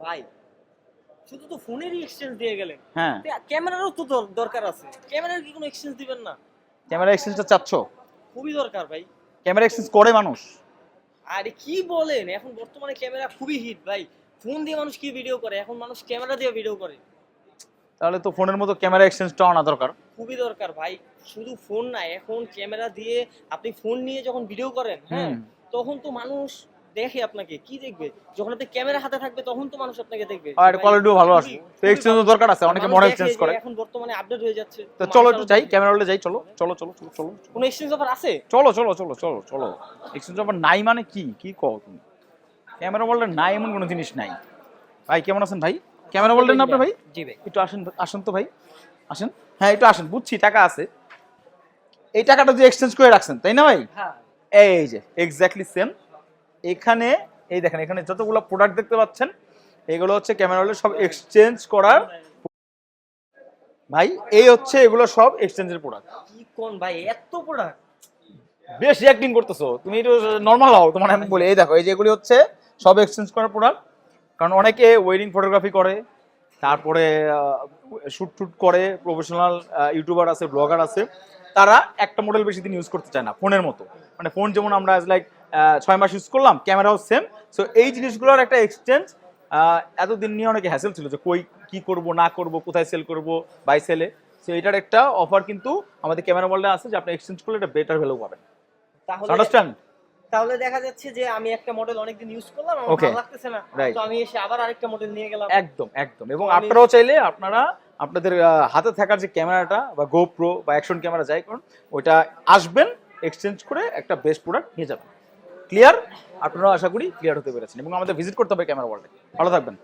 ভাই শুধু তো ফোনেরই এক্সচেঞ্জ দিয়ে গেলেন। হ্যাঁ। ক্যামেরারও তো দরকার আছে। ক্যামেরার কি কোনো এক্সচেঞ্জ দিবেন না? ক্যামেরা এক্সচেঞ্জটা চাচ্ছ। খুবই দরকার ভাই। ক্যামেরা এক্সচেঞ্জ করে মানুষ। আরে কি বলেন? এখন বর্তমানে ক্যামেরা খুবই হিট ভাই। ফোন দিয়ে মানুষ কি ভিডিও করে? এখন মানুষ ক্যামেরা দিয়ে ভিডিও করে। তাহলে তো ফোনের মতো ক্যামেরা এক্সচেঞ্জটা আনা দরকার। খুবই দরকার ভাই। শুধু ফোন না এখন ক্যামেরা দিয়ে আপনি ফোন নিয়ে যখন ভিডিও করেন হ্যাঁ তখন তো মানুষ দেখে আপনাকে কি দেখবে? যখন আপনি ক্যামেরা হাতে থাকবে তখন তো মানুষ আপনাকে দেখবে। আর কোয়ালিটিও ভালো আছে। তো ভালো। দরকার আছে অনেকে মডেল চেঞ্জ করে। এখন বর্তমানে আপডেট হয়ে যাচ্ছে তো চলো একটু যাই ক্যামেরা হলে যাই চলো চলো চলো চলো চলো। কোনো এক্সচেঞ্জ অফার আছে? চলো চলো চলো চলো চলো। এক্সচেঞ্জ অফার নাই মানে কি? কি কও তুমি? ক্যামেরা বললে নাই এমন কোনো জিনিস নাই। ভাই কেমন আছেন ভাই? ক্যামেরা বললেন না আপনি ভাই? জি ভাই। একটু আসেন আসেন তো ভাই। আসেন। হ্যাঁ একটু আসেন বুঝছি টাকা আছে। এই টাকাটা যে এক্সচেঞ্জ করে রাখছেন তাই না ভাই? হ্যাঁ। এই যে এক্স্যাক্টলি সেম এখানে এই দেখেন এখানে যতগুলো প্রোডাক্ট দেখতে পাচ্ছেন এগুলো হচ্ছে ক্যামেরা হলে সব এক্সচেঞ্জ করার ভাই এই হচ্ছে এগুলো সব এক্সচেঞ্জের প্রোডাক্ট কি কোন ভাই এত প্রোডাক্ট বেশ অ্যাক্টিং করতেছো তুমি একটু নর্মাল হও তোমার আমি বলি। এই দেখো এই যেগুলি হচ্ছে সব এক্সচেঞ্জ করার প্রোডাক্ট কারণ অনেকে ওয়েডিং ফটোগ্রাফি করে তারপরে শুট টুট করে প্রফেশনাল ইউটিউবার আছে ব্লগার আছে তারা একটা মডেল বেশি দিন ইউজ করতে চায় না ফোনের মতো। মানে ফোন যেমন আমরা লাইক ছয় মাস ইউজ করলাম ক্যামেরাও সেম সো এই জিনিসগুলোর একটা এক্সচেঞ্জ এতদিন নিয়ে অনেকে হ্যাসেল ছিল যে কই কি করব না করব কোথায় সেল করব বাই সেলে সো এটার একটা অফার কিন্তু আমাদের ক্যামেরা মডেলে আছে যে আপনি এক্সচেঞ্জ করলে এটা বেটার ভ্যালু পাবেন। তাহলে আন্ডারস্ট্যান্ড তাহলে দেখা যাচ্ছে যে আমি একটা মডেল অনেকদিন ইউজ করলাম আমার ভালো লাগতেছে না। তো আমি এসে আবার আরেকটা মডেল নিয়ে গেলাম। একদম একদম। এবং আপনারাও চাইলে আপনারা আপনাদের হাতে থাকার যে ক্যামেরাটা বা গোপ্রো বা অ্যাকশন ক্যামেরা যাই করুন ওইটা আসবেন এক্সচেঞ্জ করে একটা বেস্ট প্রোডাক্ট নিয়ে যাবেন। ক্লিয়ার? আপনারা আশা করি ক্লিয়ার হতে পেরেছেন এবং আমাদের ভিজিট করতে হবে ক্যামেরা ওয়ার্ল্ডে ভালো থাকবেন।